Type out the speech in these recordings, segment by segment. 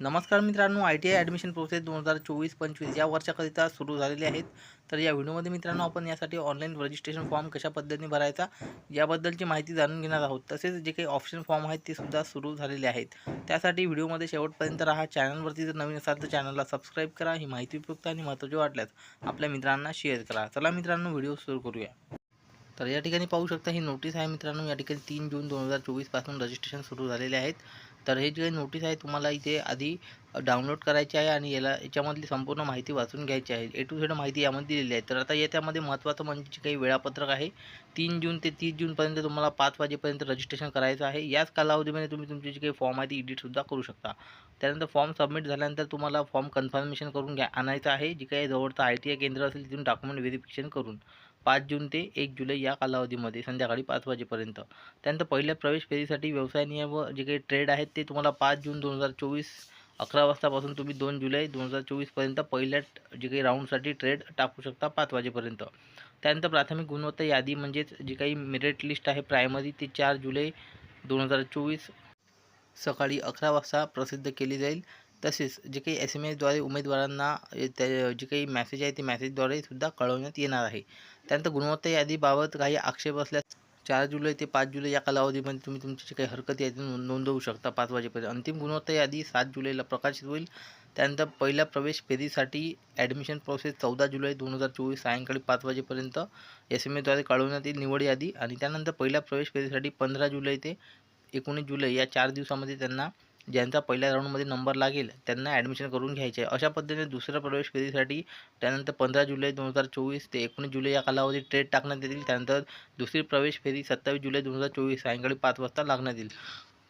नमस्कार मित्रांनो I T I admission process दोन हजार चोवीस पंचवीस या वर्षाकरिता सुरू झालेले आहेत. तर या व्हिडिओमध्ये मित्रांनो आपण यासाठी ऑनलाईन रजिस्ट्रेशन फॉर्म कशा पद्धतीने भरायचा याबद्दलची माहिती जाणून घेणार आहोत. तसेच जे काही ऑप्शन फॉर्म आहेत ते सुद्धा सुरू झालेले आहेत. त्यासाठी व्हिडिओमध्ये शेवटपर्यंत राहा. चॅनलवरती जर नवीन असाल तर चॅनलला सबस्क्राईब करा. ही माहिती उपयुक्त आणि महत्त्वाची वाटल्यास आपल्या मित्रांना शेअर करा. चला मित्रांनो व्हिडिओ सुरू करूया. तर या ठिकाणी पाहू शकता ही नोटीस आहे मित्रांनो. या ठिकाणी तीन जून दोन हजार चोवीसपासून रजिस्ट्रेशन सुरू झालेले आहेत. तर हे जे काही नोटीस आहे तुम्हाला इथे आधी डाउनलोड करायची आहे आणि याला याच्यामधली संपूर्ण माहिती वाचून घ्यायची आहे. ए टू झेड माहिती यामध्ये दिलेली आहे. तर आता याच्यामध्ये महत्त्वाचं म्हणजे जे काही वेळापत्रक आहे. तीन जून ते तीस जूनपर्यंत तुम्हाला पाच वाजेपर्यंत रजिस्ट्रेशन करायचं आहे. याच कालावधीमध्ये तुम्ही तुमची जी काही फॉर्म आहे ती एडिटसुद्धा करू शकता. त्यानंतर फॉर्म सबमिट झाल्यानंतर तुम्हाला फॉर्म कन्फर्मेशन करून घ्या. आणायचं आहे. जे काही जवळचं आय टी आय केंद्र असेल तिथून डॉक्युमेंट व्हेरिफिकेशन करून. पाच जून ते एक जुलै या कालावधीमध्ये संध्याकाळी पाच वाजेपर्यंत. त्यानंतर पहिल्या प्रवेश फेरीसाठी व्यवसाय नियम व जे काही ट्रेड आहेत ते तुम्हाला पाच जून दोन हजार चोवीस अकरा वाजतापासून तुम्ही दोन जुलै दोन हजार चोवीसपर्यंत पहिल्या जे काही राऊंडसाठी ट्रेड टाकू शकता पाच वाजेपर्यंत. त्यानंतर प्राथमिक गुणवत्ता यादी म्हणजेच जी काही मेरिट लिस्ट आहे प्रायमरी ते चार जुलै दोन हजार चोवीस सकाळी अकरा वाजता प्रसिद्ध केली जाईल. तसेच जे काही एस एम एसद्वारे उमेदवारांना त्या जे काही मॅसेज आहे ते मॅसेजद्वारे सुद्धा कळवण्यात येणार आहे. त्यानंतर गुणवत्ता यादीबाबत काही आक्षेप असल्यास चार जुलै ते पाच जुलै या कालावधीमध्ये तुम्ही तुमची जी काही हरकत आहे ती नोंदवू शकता पाच वाजेपर्यंत. अंतिम गुणवत्ता यादी सात जुलैला प्रकाशित होईल. त्यानंतर पहिल्या प्रवेश फेरीसाठी ॲडमिशन प्रोसेस चौदा जुलै दोन हजार चोवीस सायंकाळी पाच वाजेपर्यंत एस एम एद्वारे कळवण्यात येईल निवड यादी. आणि त्यानंतर पहिल्या प्रवेश फेरीसाठी पंधरा जुलै ते एकोणीस जुलै या चार दिवसामध्ये त्यांना ज्यांचा पहिल्या राऊंडमध्ये नंबर लागेल त्यांना ॲडमिशन करून घ्यायचे आहे अशा पद्धतीने दुसऱ्या प्रवेश फेरीसाठी त्यानंतर पंधरा जुलै दोन हजार चोवीस ते एकोणीस जुलै या कालावधीत ट्रेड टाकण्यात येतील. त्यानंतर दुसरी प्रवेश फेरी सत्तावीस जुलै दोन हजार चोवीस सायंकाळी पाच वाजता लागण्यात येईल.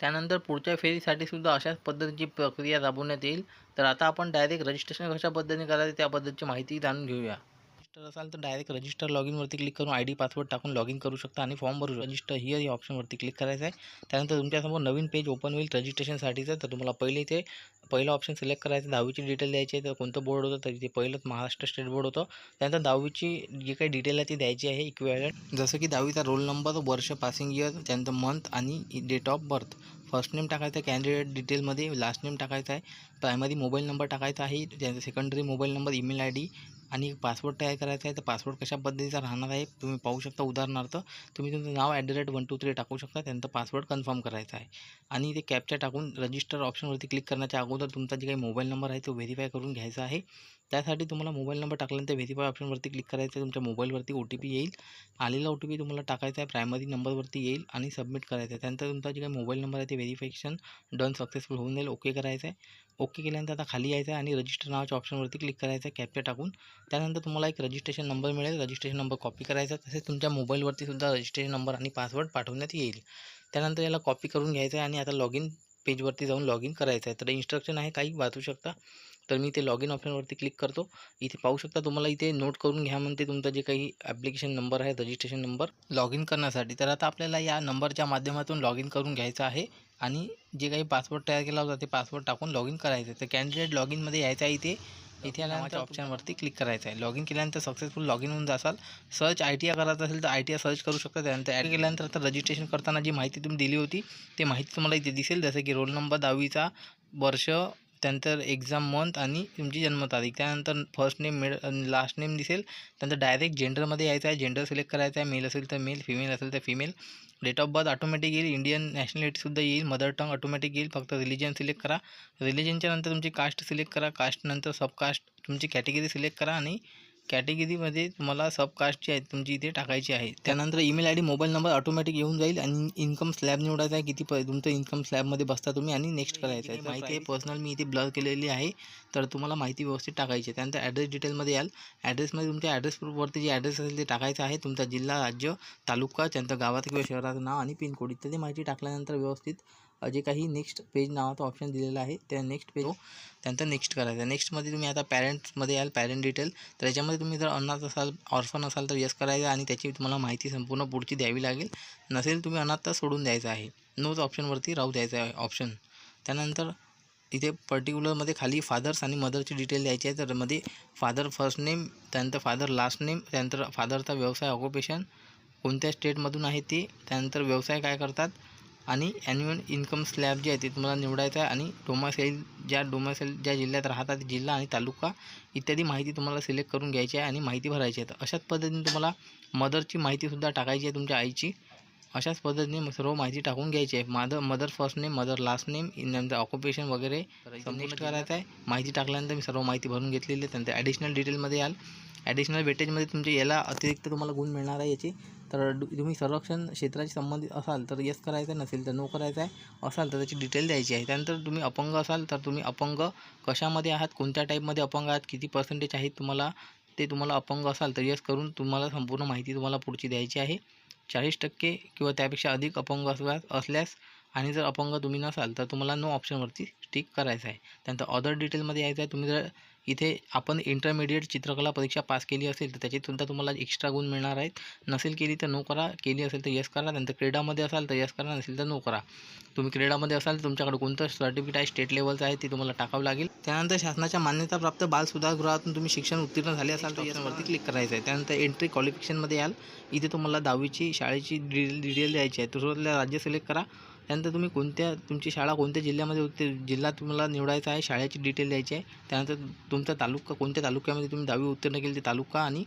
त्यानंतर पुढच्या फेरीसाठी सुद्धा अशाच पद्धतीची प्रक्रिया राबवण्यात येईल. तर आता आपण डायरेक्ट रजिस्ट्रेशन कशा पद्धतीने करायचं पद्धतीची माहिती जाणून घेऊया. रजिस्टर असाल तर डायरेक्ट रजिस्टर लॉग इनवरती क्लिक करून आय डी पासवर्ड टाकून लॉग इन करू शकता आणि फॉर्म भरू रजिस्टर हिअर या ऑप्शनवरती क्लिक करायचं आहे त्यानंतर तुमच्यासमोर नवीन पेज ओपन होईल रजिस्ट्रेशनसाठीचं तर तुम्हाला पहिले ते पहिलं ऑप्शन सिलेक्ट करायचं. दहावीची डिटेल द्यायची आहे तर कोणतं बोर्ड होतं तर इथे पहिलंच महाराष्ट्र स्टेट बोर्ड होतं. त्यानंतर दहावीची जी काही डिटेल आहे ती द्यायची आहे इक्वेलंट जसं की दहावीचा रोल नंबर वर्ष पासिंग इयर त्यानंतर मंथ आणि date of birth first name टाकायचं आहे कॅन्डिडेट डिटेलमध्ये लास्ट नेम टाकायचं आहे. प्रायमरी मोबाईल नंबर टाकायचा आहे. त्यानंतर secondary mobile number email I D आणि पासवर्ड तयार करायचा आहे तर पासवर्ड कशा पद्धतीचा राहणार आहे तुम्ही पाहू शकता. उदाहरणार्थ तुम्ही तुमचं नाव at the rate one two three टाकू शकता त्यानंतर पासवर्ड कन्फर्म करायचा आहे. आणि ते कॅपच्या टाकून रजिस्टर ऑप्शनवरती क्लिक करण्याच्या अगोदर तुमचा जे काही मोबाईल नंबर आहे तो व्हेरीफाय करून घ्यायचा आहे. त्यासाठी तुम्हाला मोबाईल नंबर टाकल्यानंतर व्हेरीफाय ऑप्शनवरती क्लिक करायचं आहे तुमच्या मोबाईलवरती ओ टी पी येईल. आलेला ओ टी पी तुम्हाला टाकायचा आहे प्रायमरी नंबरवरती येईल आणि सबमिट करायचं आहे. त्यानंतर तुमचा जे काही मोबाईल नंबर आहे ते व्हेरिफिकेशन डन सक्सेसफुल होऊन जाईल. ओके करायचं आहे. ओके केल्यानंतर आता खाली यायचं आहे आणि रजिस्टर नावाच्या ऑप्शनवरती क्लिक करायचं आहे कॅपच्या टाकून. त्यानंतर तुम्हाला एक रजिस्ट्रेशन नंबर मिळेल. रजिस्ट्रेशन नंबर कॉपी करायचा. तसेच तुमच्या मोबाईलवरती सुद्धा रजिस्ट्रेशन नंबर आणि पासवर्ड पाठवण्यात येईल. त्यानंतर याला कॉपी करून घ्यायचं आहे आणि आता लॉग इन पेजवरती जाऊन लॉग इन करायचं आहे. तर इन्स्ट्रक्शन आहे काही वाचू शकता. तर मी ते लॉग इन ऑप्शनवरती क्लिक करतो. इथे पाहू शकता तुम्हाला इथे नोट करून घ्या म्हणते तुमचा जे काही ॲप्लिकेशन नंबर आहे रजिस्ट्रेशन नंबर लॉग इन करण्यासाठी. तर आता आपल्याला या नंबरच्या माध्यमातून लॉग इन करून घ्यायचं आहे आणि जे काही पासवर्ड तयार केला होता ते पासवर्ड टाकून लॉग इन करायचं तर कॅन्डिडेट लॉग इनमध्ये यायचं आहे इथे. इथे आल्यानंतर ऑप्शनवरती क्लिक करायचं आहे लॉग इन केल्यानंतर सक्सेसफुल लॉग इन होऊन जासाल. सर्च आय टी आय करायचं असेल तर आय टी आय सर्च करू शकता. त्यानंतर ॲड केल्यानंतर आता रजिस्ट्रेशन करताना जी माहिती तुम्ही दिली होती ते माहिती तुम्हाला इथे दिसेल. जसं की रोल नंबर दहावीचा वर्ष त्यानंतर एक्झाम मंथ आणि तुमची जन्मतारीख. त्यानंतर first name mid last name दिसेल. त्यानंतर डायरेक्ट जेंडरमध्ये यायचं आहे. जेंडर सिलेक्ट करायचं आहे. मेल असेल तर मेल फिमेल असेल तर female date of birth automatic येईल. इंडियन नॅशनॅलिटीसुद्धा येईल. मदर टंग ऑटोमॅटिक येईल. फक्त रिलिजन सिलेक्ट करा. रिलिजनच्या नंतर तुमची कास्ट सिलेक्ट करा. कास्टनंतर सबकास्ट तुमची कॅटेगरी सिलेक्ट करा आणि कॅटेगरीमध्ये तुम्हाला सबकास्ट जी आहे तुमची इथे टाकायची आहे. त्यानंतर email I D mobile number automatic येऊन जाईल आणि इन्कम स्लॅब निवडायचा आहे किती प तुमचं इन्कम स्लॅबमध्ये बसता तुम्ही आणि नेक्स्ट करायचं आहे. माहिती आहे पर्सनल मी इथे ब्लर केलेली आहे तर तुम्हाला माहिती व्यवस्थित टाकायची आहे. त्यानंतर ॲड्रेस डिटेलमध्ये याल. ॲड्रेसमध्ये तुमच्या ॲड्रेस प्रूफवरती जे ॲड्रेस असेल ते टाकायचं आहे. तुमचा जिल्हा राज्य तालुका त्यानंतर गावात किंवा शहराचं नाव आणि पिनकोड इत्यादी माहिती टाकल्यानंतर व्यवस्थित जे काही नेक्स्ट पेज नावाचा ऑप्शन दिलेला आहे त्या नेक्स्ट पेज त्यानंतर नेक्स्ट करायचं. आहे नेक्स्टमध्ये तुम्ही आता पॅरेंट्समध्ये याल पॅरेंट डिटेल तर याच्यामध्ये तुम्ही जर अनाथ असाल ऑर्फन असाल तर यस करायचं आणि त्याची तुम्हाला माहिती संपूर्ण पुढची द्यावी लागेल. नसेल तुम्ही अनाथ तर सोडून द्यायचं आहे. नोच ऑप्शनवरती राहू द्यायचं आहे ऑप्शन त्यानंतर इथे पर्टिक्युलरमध्ये खाली फादर्स आणि मदरची डिटेल द्यायची आहे. तर मध्ये फादर फर्स्ट नेम त्यानंतर फादर लास्ट नेम त्यानंतर फादरचा व्यवसाय ऑक्युपेशन कोणत्या स्टेटमधून आहे ते त्यानंतर व्यवसाय काय करतात आणि ॲन्युअल इन्कम स्लॅब जे आहे ते तुम्हाला निवडायचं आहे आणि डोमासाईल ज्या डोमासाईल ज्या जिल्ह्यात राहतात जिल्हा आणि तालुका इत्यादी माहिती तुम्हाला सिलेक्ट करून घ्यायची आहे आणि माहिती भरायची आहे. तर अशाच पद्धतीने तुम्हाला मदरची माहितीसुद्धा टाकायची आहे तुमच्या आईची. अशाच पद्धतीने सर्व माहिती टाकून घ्यायची आहे. Mother mother first name mother last name नंतर ऑक्युपेशन वगैरे नेक्स्ट करायचं आहे. माहिती टाकल्यानंतर मी सर्व माहिती भरून घेतलेली आहे. त्यानंतर ॲडिशनल डिटेलमध्ये याल. ॲडिशनल वेटेजमध्ये तुमचे याला अतिरिक्त तुम्हाला गुण मिळणार आहे याची. तर तुम्ही संरक्षण क्षेत्राशी संबंधित असाल तर यस करायचं नसेल तर नो करायचं आहे. असाल तर त्याची डिटेल द्यायची आहे. त्यानंतर तुम्ही अपंग असाल तर तुम्ही अपंग कशामध्ये आहात कोणत्या टाईपमध्ये अपंग आहात किती पर्सेंटेज आहेत तुम्हाला ते तुम्हाला अपंग असाल तर यस करून तुम्हाला संपूर्ण माहिती तुम्हाला पुढची द्यायची आहे. चाळीस टक्के किंवा त्यापेक्षा अधिक अपंग असल्यास असल्यास आणि जर अपंग तुम्ही नसाल तर तुम्हाला नो ऑप्शनवरती स्टिक करायचं आहे. त्यानंतर अदर डिटेलमध्ये यायचं आहे. तुम्ही जर इथे आपण इंटरमिडिएट चित्रकला परीक्षा पास केली असेल तर त्याच्यातसुद्धा तुम्हाला एक्स्ट्रा गुण मिळणार आहेत. नसेल केली तर नो करा. केली असेल तर यस करा. नंतर क्रीडामध्ये असाल तर यस करा. नसेल तर नो करा. तुम्ही क्रीडामध्ये असाल तर तुमच्याकडे कोणतं सर्टिफिकेट आहे स्टेट लेवलचं आहे ते तुम्हाला टाकावं लागेल. त्यानंतर शासनाच्या मान्यताप्राप्त बाल सुधारगृहातून तुम्ही शिक्षण उत्तीर्ण झाले असाल तर याच्यावरती क्लिक करायचं आहे. त्यानंतर एंट्री क्वालिफिकेशनमध्ये याल. इथे तुम्हाला दहावीची शाळेची डिटेल डिटेल द्यायची आहे. सुरुवातीला राज्य सिलेक्ट करा. त्यानंतर तुम्ही कोणत्या तुमची शाळा कोणत्या जिल्ह्यामध्ये होते? जिल्हा तुम्हाला निवडायचा आहे शाळेची डिटेल द्यायची आहे. त्यानंतर तुमचा तालुका कोणत्या तालुक्यामध्ये तुम्ही दहावी उत्तीर्ण केली ते तालुका आणि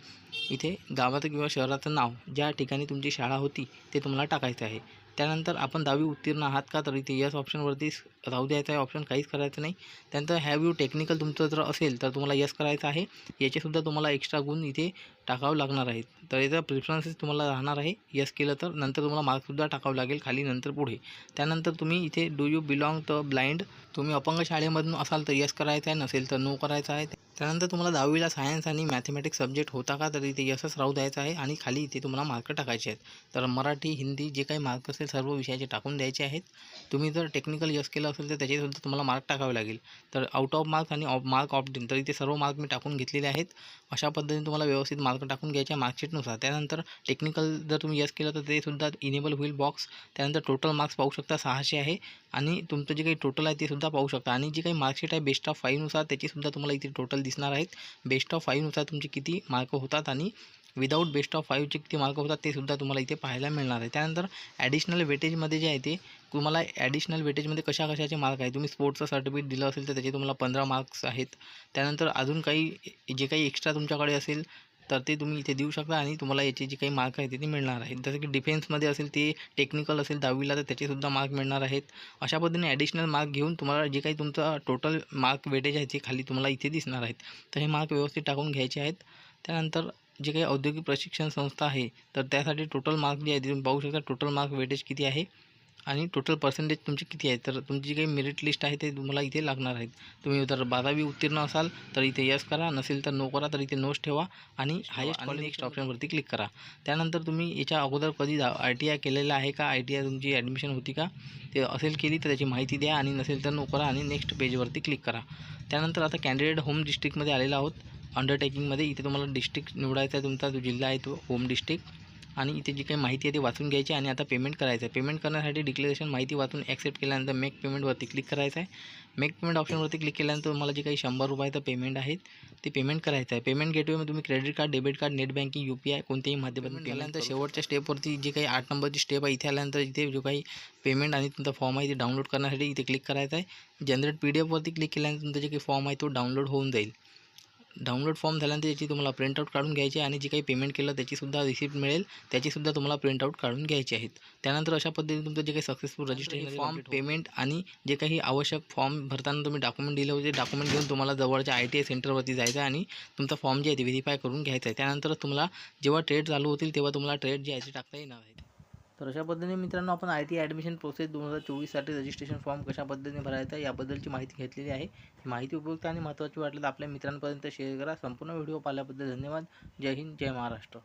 इथे गावाचं किंवा शहराचं नाव ज्या ठिकाणी तुमची शाळा होती ते तुम्हाला टाकायचं आहे. त्यानंतर आपण दहावी उत्तीर्ण आहात का? तर इथे यस ऑप्शनवरती राहू द्यायचं आहे. ऑप्शन काहीच करायचं नाही. त्यानंतर हॅव यू टेक्निकल तुमचं जर असेल तर तुम्हाला यस करायचं आहे. याचेसुद्धा तुम्हाला एक्स्ट्रा गुण इथे टाकावं लागणार आहेत. तर याचा प्रिफरन्सेस तुम्हाला राहणार आहे. यस केलं तर. नंतर तुम्हाला मार्क्ससुद्धा टाकावं लागेल खाली नंतर पुढे. त्यानंतर तुम्ही इथे do you belong the blind तुम्ही अपंग शाळेमधून असाल तर यस करायचं आहे. नसेल तर नो करायचं आहे. त्यानंतर तुम्हाला दहावीला सायन्स आणि मॅथमॅटिक्स सब्जेक्ट होता का? तर इथे यशस राहू द्यायचं आहे आणि खाली इथे तुम्हाला मार्क टाकायचे आहेत. तर मराठी हिंदी जे काही मार्क असेल सर्व विषयाचे टाकून द्यायचे आहेत. तुम्ही जर टेक्निकल यश केलं असेल तर त्याच्यासुद्धा तुम्हाला मार्क टाकावे लागेल. तर आउट ऑफ मार्क्स आणि ऑफ मार्क ऑफ डिन तर इथे सर्व मार्क मी टाकून घेतलेले आहेत. अशा पद्धतीने तुम्हाला व्यवस्थित मार्क टाकून घ्यायचे आहे मार्कशीटनुसार त्यानंतर टेक्निकल जर तुम्ही यश केलं तर ते सुद्धा इनेबल होईल बॉक्स त्यानंतर टोटल मार्क्स पाहू शकता सहाशे आहे. आणि तुमचं जे काही टोटल आहे ते सुद्धा पाहू शकता. आणि जी काही मार्कशीट आहे बेस्ट ऑफ फाईव्हनुसार त्याचीसुद्धा तुम्हाला इथे टोटल दिसणार आहेत. बेस्ट ऑफ फाईव्हनुसार तुमचे किती मार्क होतात आणि विदाऊट बेस्ट ऑफ फाईव्हचे किती मार्क होतात ते सुद्धा तुम्हाला इथे पाहायला मिळणार आहे. त्यानंतर ॲडिशनल वेटेजमध्ये जे आहे ते तुम्हाला ॲडिशनल वेटेजमध्ये कशा कशाचे मार्क आहे तुम्ही स्पोर्ट्सचं सर्टिफिकेट दिलं असेल तर त्याचे तुम्हाला पंधरा मार्क्स आहेत. त्यानंतर अजून काही जे काही एक्स्ट्रा तुमच्याकडे असेल तर ते तुम्ही इथे देऊ शकता आणि तुम्हाला याचे जे काही मार्क आहेत ते मिळणार आहेत. जसं की डिफेन्समध्ये असेल ते टेक्निकल असेल दहावीला तर त्याचेसुद्धा मार्क मिळणार आहेत. अशा पद्धतीने ॲडिशनल मार्क घेऊन तुम्हाला जे काही तुमचं टोटल मार्क वेटेज आहे ते खाली तुम्हाला इथे दिसणार आहेत. तर हे मार्क व्यवस्थित टाकून घ्यायचे आहेत. त्यानंतर जे काही औद्योगिक प्रशिक्षण संस्था आहे तर त्यासाठी टोटल मार्क जे आहे ते तुम्ही पाहू शकता. टोटल मार्क वेटेज किती आहे? आणि टोटल पर्सेंटेज तुमचे किती आहे? तर तुमची जी काही मेरिट लिस्ट आहे ते तुम्हाला इथे लागणार आहेत. तुम्ही जर बारावी उत्तीर्ण असाल तर इथे यस करा. नसेल तर नो करा तर इथे नोच ठेवा आणि हायेस्ट आणि नेक्स्ट ऑप्शनवरती क्लिक करा. त्यानंतर तुम्ही याच्या अगोदर कधी आय टी आय केलेलं आहे का? आय टी आय तुमची ॲडमिशन होती का? ते असेल केली तर त्याची माहिती द्या आणि नसेल तर नो करा आणि नेक्स्ट पेजवरती क्लिक करा. त्यानंतर आता कॅन्डिडेट होम डिस्ट्रिक्टमध्ये आलेला आहोत. अंडरटेकिंगमध्ये इथे तुम्हाला डिस्ट्रिक्ट निवडायचा आहे तुमचा जो जिल्हा आहे तो होम डिस्ट्रिक्ट आणि इथे जी काही माहिती आहे ती वाचून घ्यायची आणि आता पेमेंट करायचं आहे. पेमेंट करण्यासाठी डिक्लेरेशन माहिती वाचून ॲक्सेप्ट केल्यानंतर मेक पेमेंटवरती क्लिक करायचं आहे. मेक पेमेंट ऑप्शनवरती क्लिक केल्यानंतर तुम्हाला जे काही शंभर रुपयाचं पेमेंट आहेत ते पेमेंट करायचं आहे. पेमेंट गेटवेमध्ये तुम्ही credit card debit card net banking U P I कोणत्याही माध्यमातून केल्यानंतर शेवटच्या स्टेपवरती जी काही आठ नंबरची स्टेप आहे इथे आल्यानंतर इथे जो काही पेमेंट आणि तुमचा फॉर्म आहे ते डाउनलोड करण्यासाठी इथे क्लिक करायचं आहे. जनरेट पी डी एफवरती क्लिक केल्यानंतर तुमचा जे काही फॉर्म आहे तो डाउनलोड होऊन जाईल. डाउनलोड फॉर्म झाल्यानंतर याची तुम्हाला प्रिंटआउट काढून घ्यायची आणि जे काही पेमेंट केलं त्याचीसुद्धा रिसिप्ट मिळेल त्याचीसुद्धा तुम्हाला प्रिंटआउट काढून घ्यायचे आहेत. त्यानंतर अशा पद्धतीने तुमचं जे काही सक्सेसफुल रजिस्ट्रेशन फॉर्म पेमेंट आणि जे काही आवश्यक फॉर्म भरताना तुम्ही डॉक्युमेंट दिले होते डॉक्युमेंट घेऊन तुम्हाला जवळच्या आय टी आय सेंटरवरती जायचं आहे आणि तुमचा फॉर्म जे आहे ते व्हेरीफाय करून घ्यायचा आहे. त्यानंतर तुम्हाला जेव्हा ट्रेड चालू होतील तेव्हा तुम्हाला ट्रेड जे आहे ते टाकता येणार आहे. तर अशा पद्धतीने मित्रांनो आपण आय टी ॲडमिशन प्रोसेस दोन हजार चोवीससाठी रजिस्ट्रेशन फॉर्म कशा पद्धतीने भरायचा याबद्दलची माहिती घेतलेली आहे. माहिती उपयुक्त आणि महत्त्वाची वाटली तर आपल्या मित्रांपर्यंत शेअर करा. संपूर्ण व्हिडिओ पाहिल्याबद्दल धन्यवाद. जय हिंद जय महाराष्ट्र.